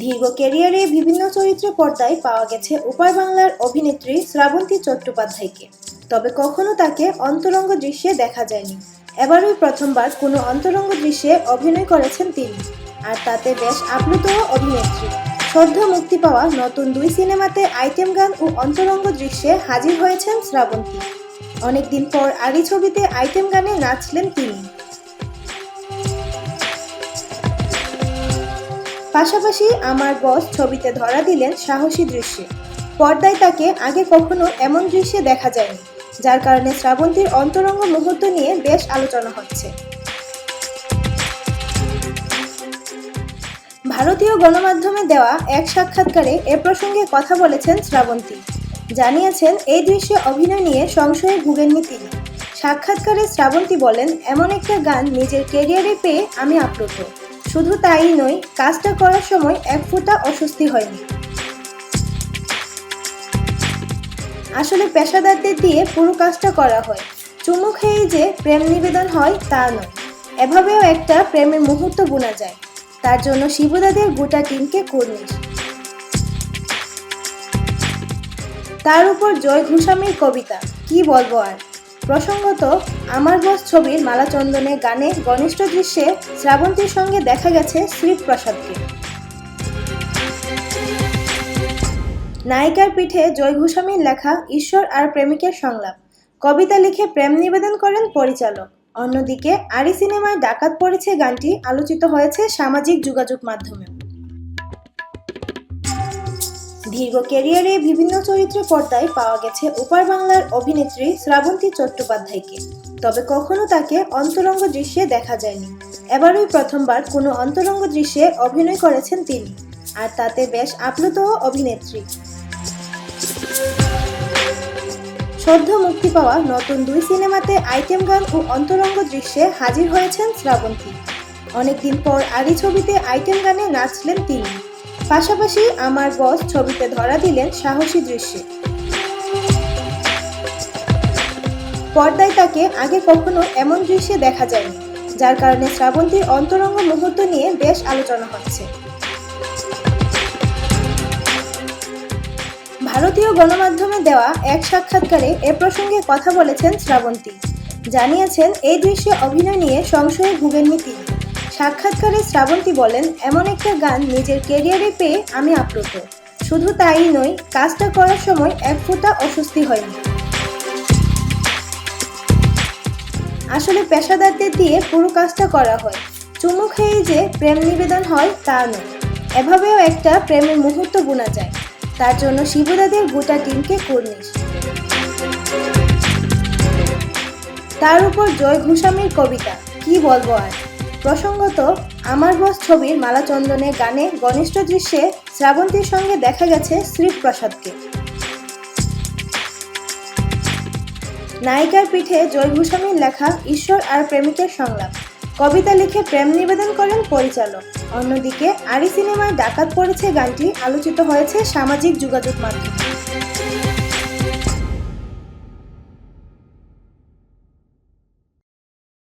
দীর্ঘ ক্যারিয়ারে বিভিন্ন চরিত্রে পর্দায় পাওয়া গেছে উপার বাংলার অভিনেত্রী শ্রাবন্তী চট্টোপাধ্যায়কে। তবে কখনো তাকে অন্তরঙ্গ দৃশ্যে দেখা যায়নি। এবারই প্রথমবার কোনো অন্তরঙ্গ দৃশ্যে অভিনয় করেছেন তিনি। আর তাতে বেশ আপ্লুত অভিনেত্রী। সদ্য মুক্তি পাওয়া নতুন দুই সিনেমাতে আইটেম গান ও অন্তরঙ্গ দৃশ্যে হাজির হয়েছেন শ্রাবন্তী। অনেকদিন পর আরি ছবিতে আইটেম গানে নাচলেন তিনি। পাশাপাশি আমার বস ছবিতে ধরা দিলেন সাহসী দৃশ্যে। পর্দায় তাকে আগে কখনো এমন দৃশ্যে দেখা যায়নি, যার কারণে শ্রাবন্তীর অন্তরঙ্গ মুহূর্ত নিয়ে বেশ আলোচনা হচ্ছে। ভারতীয় গণমাধ্যমে দেওয়া এক সাক্ষাৎকারে এ প্রসঙ্গে কথা বলেছেন শ্রাবন্তী। জানিয়েছেন, এই দৃশ্যে অভিনয় নিয়ে সংশয়ে ভুগেননি তিনি। সাক্ষাৎকারে শ্রাবন্তী বলেন, এমন একটা গান নিজের কেরিয়ারে পেয়ে আমি আপ্লুত। শুধু তাই নয়, কাজটা করার সময় এক ফোঁটা অস্বস্তি হয়নি আসলে পেশাদারদের দিয়ে পুরো কাজটা করা হয়। চুমু খেয়েই যে প্রেম নিবেদন হয়, তা নয়। এভাবেও একটা প্রেমের মুহূর্ত গোনা যায়। তার জন্য শিবদাদের গোটা টিমকে কর্নিশ তার উপর জয় ঘোষামির কবিতা, কি বলব আর? প্রসঙ্গত, আমার বস ছবির মালাচন্দনে গানে ঘনিষ্ঠ দৃশ্যে শ্রাবন্তীর সঙ্গে দেখা গেছে শ্রীপ্রসাদকে নায়িকার পিঠে জয় ঘোষামির লেখা ঈশ্বর আর প্রেমিকের সংলাপ। কবিতা লিখে প্রেম নিবেদন করেন পরিচালক। অন্যদিকে, আরি সিনেমায় ডাকাত পড়েছে গানটি, আলোচিত হয়েছে সামাজিক যোগাযোগ মাধ্যমে। দীর্ঘ ক্যারিয়ারে বিভিন্ন চরিত্রে পর্দায় পাওয়া গেছে উপার বাংলার অভিনেত্রী শ্রাবন্তী চট্টোপাধ্যায়কে। তবে কখনো তাকে অন্তরঙ্গ দৃশ্যে দেখা যায়নি। এবারই প্রথমবার কোনো অন্তরঙ্গ দৃশ্যে অভিনয় করেছেন তিনি, আর তাতে বেশ আপ্লুত অভিনেত্রী। সদ্য মুক্তি পাওয়া নতুন দুই সিনেমাতে আইটেম গান ও অন্তরঙ্গ দৃশ্যে হাজির হয়েছেন শ্রাবন্তী। অনেকদিন পর আরি ছবিতে আইটেম গানে নাচলেন তিনি। পাশাপাশি আমার বস ছবিতে ধরা দিলেন সাহসী দৃশ্যে। পর্দায় তাকে আগে কখনো এমন দৃশ্যে দেখা যায়নি, যার কারণে শ্রাবন্তীর অন্তরঙ্গ মুহূর্ত নিয়ে বেশ আলোচনা হচ্ছে। ভারতীয় গণমাধ্যমে দেওয়া এক সাক্ষাৎকারে এ প্রসঙ্গে কথা বলেছেন শ্রাবন্তী। জানিয়েছেন, এই দৃশ্যে অভিনয় নিয়ে সংশয়ে ভুগেননি তিনি। সাক্ষাৎকারে শ্রাবন্তী বলেন, এমন একটা গান নিজের ক্যারিয়ারে পেয়ে আমি আপ্লুত। শুধু তাই নয়, কাজটা করার সময় এক ফোঁটা অস্বস্তি হয়নি আসলে পেশাদারদের দিয়ে পুরো কাজটা করা হয়। চুমু খেয়েই যে প্রেম নিবেদন হয়, তা নয়। এভাবেও একটা প্রেমের মুহূর্ত গোনা যায়। তার জন্য শিবদাদের গোটা টিমকে কর্নিশ। তার উপর জয় ঘোষামির কবিতা, কি বলব আর? প্রসঙ্গত, আমার বস ছবির মালাচন্দনে গানে ঘনিষ্ঠ দৃশ্যে শ্রাবন্তীর সঙ্গে দেখা গেছে শ্রীপ্রসাদকে নায়িকার পিঠে জয় ঘোষামির লেখা ঈশ্বর আর প্রেমিকের সংলাপ। কবিতা লিখে প্রেম নিবেদন করেন পরিচালক। অন্যদিকে, আরি সিনেমায় ডাকাত পড়েছে গানটি, আলোচিত হয়েছে সামাজিক যোগাযোগ মাধ্যমে।